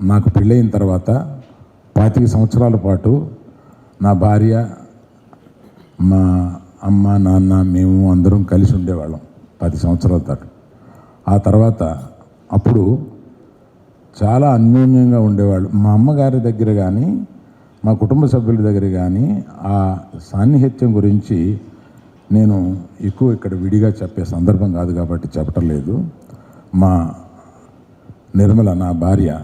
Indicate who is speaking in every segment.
Speaker 1: నాకు పెళ్ళయిన తర్వాత పాతిక సంవత్సరాల పాటు నా భార్య మా అమ్మ నాన్న మేము అందరం కలిసి ఉండేవాళ్ళం పది సంవత్సరాల దాకా. ఆ తర్వాత అప్పుడు చాలా అన్యోన్యంగా ఉండేవాళ్ళు. మా అమ్మగారి దగ్గర కానీ మా కుటుంబ సభ్యుల దగ్గర కానీ ఆ సాన్నిహిత్యం గురించి నేను ఎక్కువ ఇక్కడ విడిగా చెప్పే సందర్భం కాదు కాబట్టి చెప్పటం లేదు. మా నిర్మల నా భార్య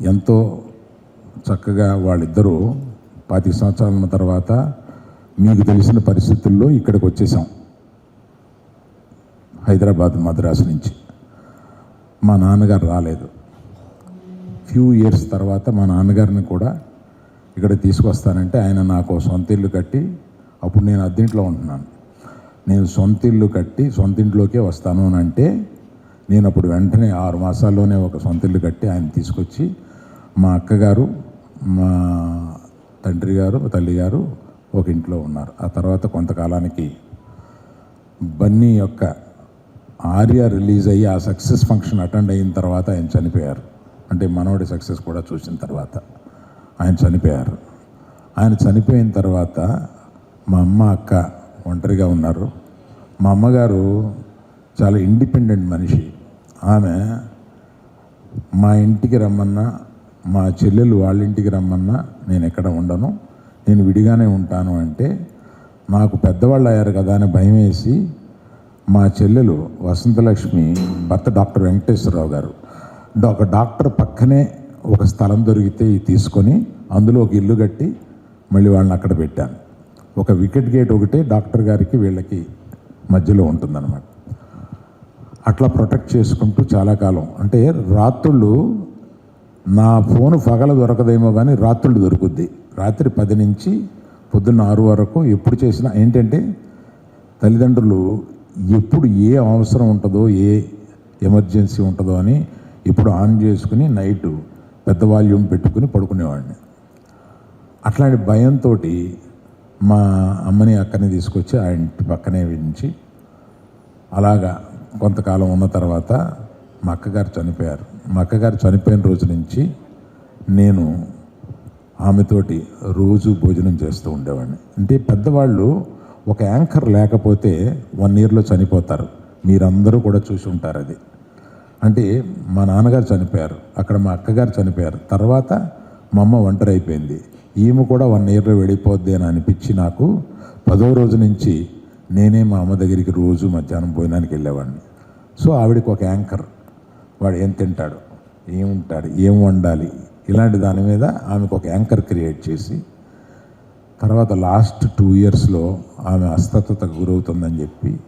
Speaker 1: ఎంతో చక్కగా వాళ్ళిద్దరూ పాతిక సంవత్సరాల తర్వాత మీకు తెలిసిన పరిస్థితుల్లో ఇక్కడికి వచ్చేసాం. హైదరాబాద్ మద్రాసు నుంచి. మా నాన్నగారు రాలేదు. ఫ్యూ ఇయర్స్ తర్వాత మా నాన్నగారిని కూడా ఇక్కడ తీసుకొస్తానంటే ఆయన నాకు సొంత ఇల్లు కట్టి అప్పుడు నేను అద్దెంట్లో ఉంటున్నాను. నేను సొంత ఇల్లు కట్టి సొంత ఇంట్లోకే వస్తాను అని అంటే నేను అప్పుడు వెంటనే ఆరు మాసాల్లోనే ఒక సొంత ఇల్లు కట్టి ఆయన తీసుకొచ్చి మా అక్కగారు మా తండ్రి గారు తల్లి గారు ఒక ఇంట్లో ఉన్నారు. ఆ తర్వాత కొంతకాలానికి బన్నీ యొక్క ఆర్య రిలీజ్ అయ్యి ఆ సక్సెస్ ఫంక్షన్ అటెండ్ అయిన తర్వాత ఆయన చనిపోయారు. అంటే మనవడి సక్సెస్ కూడా చూసిన తర్వాత ఆయన చనిపోయారు. ఆయన చనిపోయిన తర్వాత మా అమ్మ అక్క ఒంటరిగా ఉన్నారు. మా అమ్మగారు చాలా ఇండిపెండెంట్ మనిషి. ఆమె మా ఇంటికి రమ్మన్నా మా చెల్లెలు వాళ్ళ ఇంటికి రమ్మన్నా నేను ఎక్కడ ఉండను. నేను విడిగానే ఉంటాను అంటే నాకు పెద్దవాళ్ళు అయ్యారు కదా అని భయం వేసి మా చెల్లెలు వసంతలక్ష్మి భర్త డాక్టర్ వెంకటేశ్వరరావు గారు. ఒక డాక్టర్ పక్కనే ఒక స్థలం దొరికితే తీసుకొని అందులో ఒక ఇల్లు కట్టి మళ్ళీ వాళ్ళని అక్కడ పెట్టాను. ఒక వికెట్ గేట్ ఒకటే డాక్టర్ గారికి వీళ్ళకి మధ్యలో ఉంటుందన్నమాట. అట్లా ప్రొటెక్ట్ చేసుకుంటూ చాలా కాలం. అంటే రాత్రులు నా ఫోను పగల దొరకదేమో కానీ రాత్రులు దొరుకుద్ది. రాత్రి పది నుంచి పొద్దున్న ఆరు వరకు ఎప్పుడు చేసినా ఏంటంటే తల్లిదండ్రులు ఎప్పుడు ఏ అవసరం ఉంటుందో ఏ ఎమర్జెన్సీ ఉంటుందో అని ఇప్పుడు ఆన్ చేసుకుని నైట్ పెద్ద వాల్యూమ్ పెట్టుకుని పడుకునేవాడిని. అట్లాంటి భయంతో మా అమ్మని అక్కని తీసుకొచ్చి ఆ ఇంటి పక్కనే ఉంచి అలాగా కొంతకాలం ఉన్న తర్వాత మా అక్కగారు చనిపోయారు. మా అక్కగారు చనిపోయిన రోజు నుంచి నేను ఆమెతోటి రోజు భోజనం చేస్తూ ఉండేవాడిని. అంటే పెద్దవాళ్ళు ఒక యాంకర్ లేకపోతే వన్ ఇయర్లో చనిపోతారు. మీరందరూ కూడా చూసి ఉంటారు అది. అంటే మా నాన్నగారు చనిపోయారు. అక్కడ మా అక్కగారు చనిపోయారు. తర్వాత మా అమ్మ ఒంటరి అయిపోయింది. ఈమె కూడా వన్ ఇయర్లో వెళ్ళిపోద్ది అని అనిపించి నాకు పదో రోజు నుంచి నేనే మా అమ్మ దగ్గరికి రోజు మధ్యాహ్నం భోజనానికి వెళ్ళేవాడిని. సో ఆవిడకి ఒక యాంకర్. వాడు ఏం తింటాడు? ఏముంటాడు ఏం వండాలి? ఇలాంటి దాని మీద ఆమెకు ఒక యాంకర్ క్రియేట్ చేసి తర్వాత లాస్ట్ టూ ఇయర్స్లో ఆమె అస్వస్థతకు గురవుతుందని చెప్పి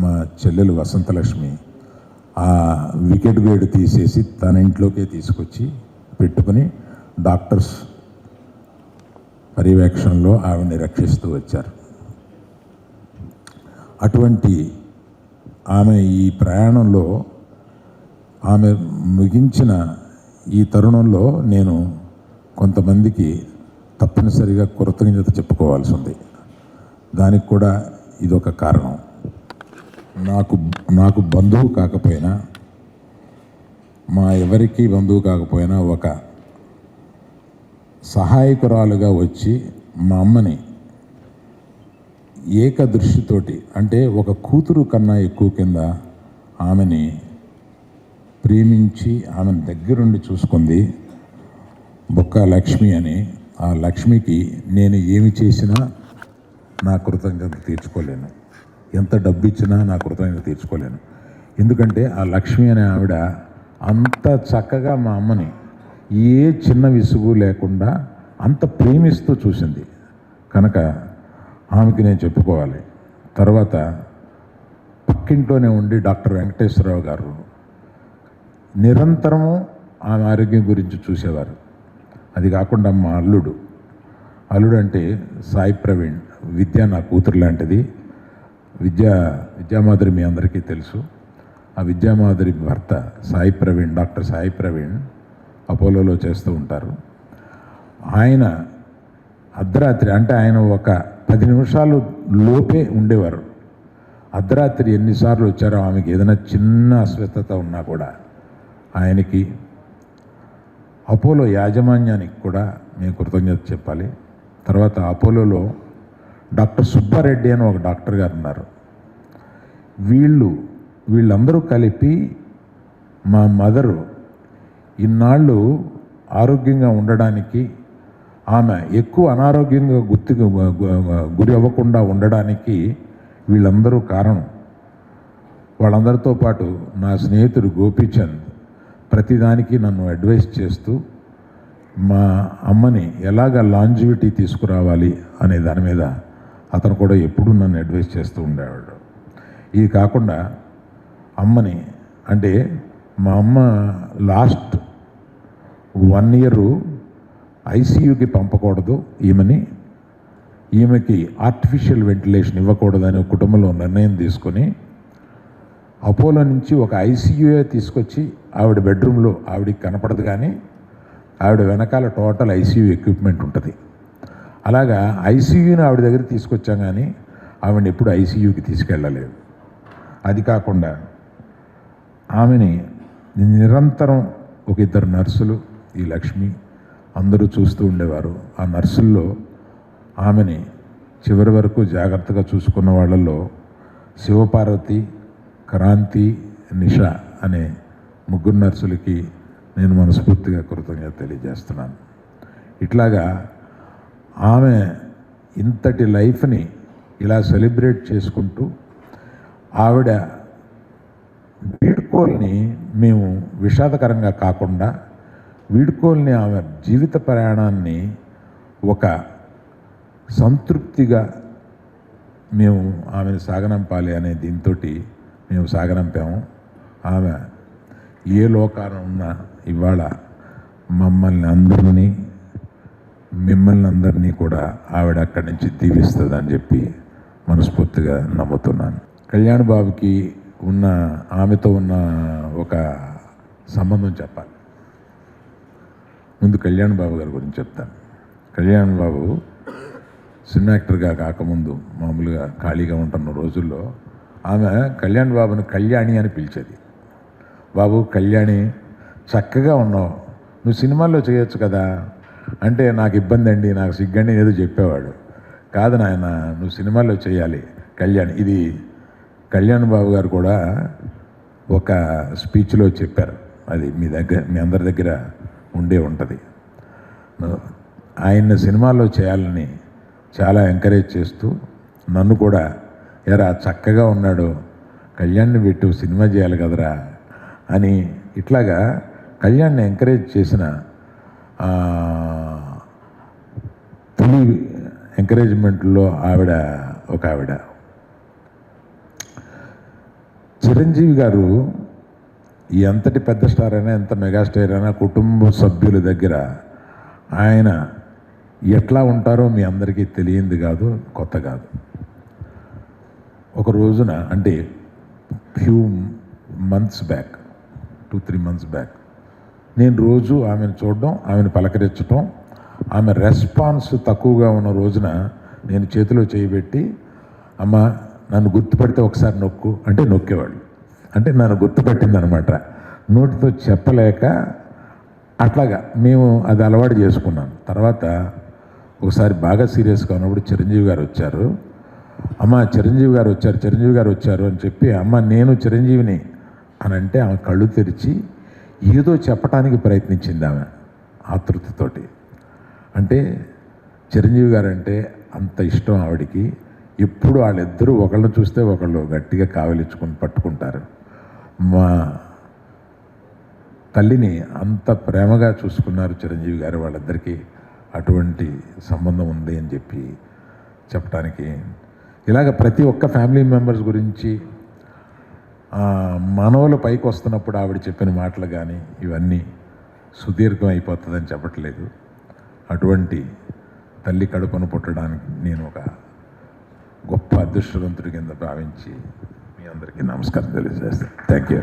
Speaker 1: మా చెల్లెలు వసంతలక్ష్మి ఆ వికెట్ గేడ్ తీసేసి తన ఇంట్లోకే తీసుకొచ్చి పెట్టుకుని డాక్టర్స్ పర్యవేక్షణలో ఆవిడని రక్షిస్తూ వచ్చారు. అటువంటి ఆమె ఈ ప్రయాణంలో ఆమె ముగించిన ఈ తరుణంలో నేను కొంతమందికి తప్పనిసరిగా కృతజ్ఞత చెప్పుకోవాల్సి ఉంది. దానికి కూడా ఇదొక కారణం. నాకు నాకు బంధువు కాకపోయినా మా ఎవరికి బంధువు కాకపోయినా ఒక సహాయకురాలుగా వచ్చి మా అమ్మని ఏకదృష్టితోటి అంటే ఒక కూతురు కన్నా ఎక్కువ కింద ఆమెని ప్రేమించి ఆమెను దగ్గరుండి చూసుకుంది బొక్క లక్ష్మి అని. ఆ లక్ష్మికి నేను ఏమి చేసినా నా కృతజ్ఞత తీర్చుకోలేను. ఎంత డబ్బు ఇచ్చినా నా కృతజ్ఞత తీర్చుకోలేను. ఎందుకంటే ఆ లక్ష్మి అనే ఆవిడ అంత చక్కగా మా అమ్మని ఏ చిన్న విసుగు లేకుండా అంత ప్రేమిస్తూ చూసింది. కనుక ఆమెకి నేను చెప్పుకోవాలి. తర్వాత పక్కింట్లోనే ఉండి డాక్టర్ వెంకటేశ్వరరావు గారు నిరంతరము ఆమె ఆరోగ్యం గురించి చూసేవారు. అది కాకుండా మా అల్లుడు. అల్లుడు అంటే సాయి ప్రవీణ్ విద్య నా కూతురు లాంటిది. విద్యా విద్యామాధురి మీ అందరికీ తెలుసు. ఆ విద్యామాధురి భర్త సాయి ప్రవీణ్ డాక్టర్ సాయి ప్రవీణ్ అపోలోలో చేస్తూ ఉంటారు. ఆయన అర్ధరాత్రి అంటే ఆయన ఒక పది నిమిషాలు లోపే ఉండేవారు. అర్ధరాత్రి ఎన్నిసార్లు వచ్చారో ఆమెకి ఏదైనా చిన్న అస్వస్థత ఉన్నా కూడా ఆయనకి అపోలో యాజమాన్యానికి కూడా మేము కృతజ్ఞత చెప్పాలి. తర్వాత అపోలోలో డాక్టర్ సుబ్బారెడ్డి అని ఒక డాక్టర్ గారు ఉన్నారు. వీళ్ళు వీళ్ళందరూ కలిపి మా మదరు ఇన్నాళ్ళు ఆరోగ్యంగా ఉండడానికి ఆమె ఎక్కువ అనారోగ్యంగా గుర్తు గురి అవ్వకుండా ఉండడానికి వీళ్ళందరూ కారణం. వాళ్ళందరితో పాటు నా స్నేహితుడు గోపీచంద్ ప్రతిదానికి నన్ను అడ్వైస్ చేస్తూ మా అమ్మని ఎలాగ లాంజివిటీ తీసుకురావాలి అనే దాని మీద అతను కూడా ఎప్పుడూ నన్ను అడ్వైస్ చేస్తూ ఉండేవాడు. ఇది కాకుండా అమ్మని అంటే మా అమ్మ లాస్ట్ వన్ ఇయర్ ఐసీయూకి పంపకూడదు ఈమెని. ఈమెకి ఆర్టిఫిషియల్ వెంటిలేషన్ ఇవ్వకూడదని కుటుంబంలో నిర్ణయం తీసుకొని అపోలో నుంచి ఒక ఐసీయూఏ తీసుకొచ్చి ఆవిడ బెడ్రూమ్లో ఆవిడకి కనపడదు కానీ ఆవిడ వెనకాల టోటల్ ఐసీయూ ఎక్విప్మెంట్ ఉంటుంది. అలాగా ఐసీయూని ఆవిడ దగ్గర తీసుకొచ్చాం కానీ ఆవిడని ఎప్పుడు ఐసీయూకి తీసుకెళ్ళలేదు. అది కాకుండా ఆమెని నిరంతరం ఒక ఇద్దరు నర్సులు ఈ లక్ష్మి అందరూ చూస్తూ ఉండేవారు. ఆ నర్సుల్లో ఆమెని చివరి వరకు జాగ్రత్తగా చూసుకున్న వాళ్ళల్లో శివపార్వతి క్రాంతి నిష అనే ముగ్గురు నర్సులకి నేను మనస్ఫూర్తిగా కృతజ్ఞత తెలియజేస్తున్నాను. ఇట్లాగా ఆమె ఇంతటి లైఫ్ని ఇలా సెలబ్రేట్ చేసుకుంటూ ఆవిడ వీడ్కోల్ని మేము విషాదకరంగా కాకుండా వీడ్కోల్ని ఆమె జీవిత ప్రయాణాన్ని ఒక సంతృప్తిగా మేము ఆమెను సాగనంపాలి అనే దీంతో మేము సాగనంపాము. ఆమె ఏ లోకాన ఉన్నా ఇవాళ మమ్మల్ని అందరినీ మిమ్మల్ని అందరినీ కూడా ఆవిడ అక్కడి నుంచి దీవిస్తుందని చెప్పి మనస్ఫూర్తిగా నమ్ముతున్నాను. కళ్యాణ్ బాబుకి ఉన్న ఆమెతో ఉన్న ఒక సంబంధం చెప్పాలి. ముందు కళ్యాణ్ బాబు గారి గురించి చెప్తాను. కళ్యాణ్ బాబు సినిమా యాక్టర్గా కాకముందు మామూలుగా ఖాళీగా ఉంటున్న రోజుల్లో ఆమె కళ్యాణ్ బాబుని కళ్యాణి అని పిలిచేది. బాబు కళ్యాణి చక్కగా ఉన్నావు. నువ్వు సినిమాల్లో చేయొచ్చు కదా. అంటే నాకు ఇబ్బంది అండి నాకు సిగ్గండి ఏదో చెప్పేవాడు. కాదు నాయన నువ్వు సినిమాల్లో చేయాలి. కళ్యాణ్ ఇది కళ్యాణ్ బాబు గారు కూడా ఒక స్పీచ్లో చెప్పారు. అది మీ దగ్గర మీ అందరి దగ్గర ఉండే ఉంటుంది. ఆయన్ని సినిమాల్లో చేయాలని చాలా ఎంకరేజ్ చేస్తూ నన్ను కూడా ఎరా చక్కగా ఉన్నాడు. కళ్యాణ్ని పెట్టు సినిమా చేయాలి కదరా అని ఇట్లాగా కళ్యాణ్ని ఎంకరేజ్ చేసిన ఆ, తొలి ఎంకరేజ్మెంట్లో ఆవిడ ఒక ఆవిడ. చిరంజీవి గారు ఎంతటి పెద్ద స్టార్ అయినా ఎంత మెగాస్టార్ అయినా కుటుంబ సభ్యుల దగ్గర ఆయన ఎట్లా ఉంటారో మీ అందరికీ తెలియంది కాదు కొత్త కాదు. ఒక రోజున అంటే few months back two three months back నేను రోజు ఆమెను చూడడం ఆమెను పలకరించడం ఆమె రెస్పాన్స్ తక్కువగా ఉన్న రోజున నేను చేతిలో చేయబెట్టి అమ్మ నన్ను గుర్తుపడితే ఒకసారి నొక్కు అంటే నొక్కేవాడు అంటే నన్ను గుర్తుపట్టిందనమాట. నోటితో చెప్పలేక అట్లాగా మేము అది అలవాటు చేసుకున్నాం. తర్వాత ఒకసారి బాగా సీరియస్గా ఉన్నప్పుడు చిరంజీవి గారు వచ్చారు. అమ్మ చిరంజీవి గారు వచ్చారు చిరంజీవి గారు వచ్చారు అని చెప్పి అమ్మ నేను చిరంజీవిని అని అంటే ఆమె కళ్ళు తెరిచి ఏదో చెప్పడానికి ప్రయత్నించింది ఆమె ఆతృతతోటి. అంటే చిరంజీవి గారు అంటే అంత ఇష్టం ఆవిడికి. ఎప్పుడు వాళ్ళిద్దరూ ఒకళ్ళని చూస్తే ఒకళ్ళు గట్టిగా కావలించుకొని పట్టుకుంటారు. మా తల్లిని అంత ప్రేమగా చూసుకున్నారు చిరంజీవి గారు వాళ్ళిద్దరికీ అటువంటి సంబంధం ఉంది అని చెప్పి చెప్పడానికి ఇలాగ ప్రతి ఒక్క ఫ్యామిలీ మెంబర్స్ గురించి మనవలు పైకి వస్తున్నప్పుడు ఆవిడ చెప్పిన మాటలు కానీ ఇవన్నీ సుదీర్ఘం అయిపోతుందని చెప్పట్లేదు. అటువంటి తల్లి కడుపును పుట్టడానికి నేను ఒక గొప్ప అదృష్టవంతుడి కింద భావించి మీ అందరికీ నమస్కారం తెలియజేస్తాను. Thank you